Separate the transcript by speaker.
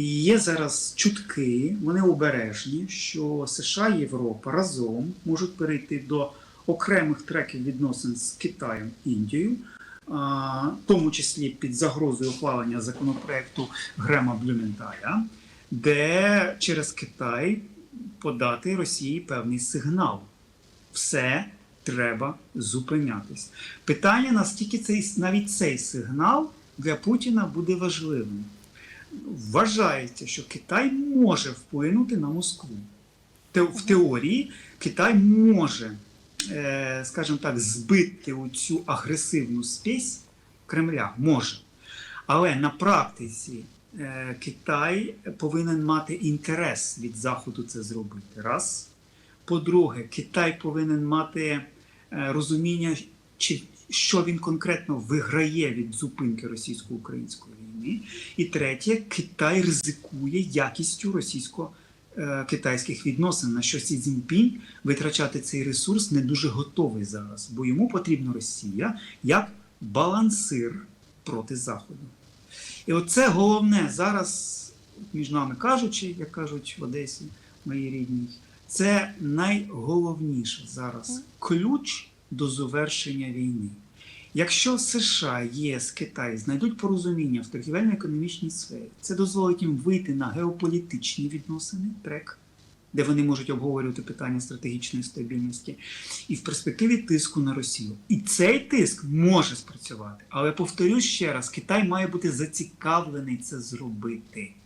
Speaker 1: Є зараз чутки, вони обережні, що США і Європа разом можуть перейти до окремих треків відносин з Китаєм Індією, в тому числі під загрозою ухвалення законопроекту Грема Блюменталя, де через Китай подати Росії певний сигнал. Все треба зупинятись. Питання, наскільки цей навіть цей сигнал для Путіна буде важливим. Вважається, що Китай може вплинути на Москву. В теорії Китай може, е, скажімо так, збити цю агресивну спесь Кремля. Може. Але на практиці е, Китай повинен мати інтерес від Заходу це зробити. Раз. По-друге, Китай повинен мати е, розуміння, що він конкретно виграє від зупинки російсько-української. І третє, Китай ризикує якістю російсько-китайських відносин, на що Сі Цзіньпінь витрачати цей ресурс не дуже готовий зараз, бо йому потрібна Росія як балансир проти Заходу. І оце головне зараз, між нами кажучи, як кажуть в Одесі, моїй рідній, це найголовніше зараз ключ до завершення війни. Якщо США, ЄС, Китай знайдуть порозуміння в торгівельно-економічній сфері, це дозволить їм вийти на геополітичні відносини, трек, де вони можуть обговорювати питання стратегічної стабільності, і в перспективі тиску на Росію. І цей тиск може спрацювати. Але повторюсь ще раз: Китай має бути зацікавлений це зробити.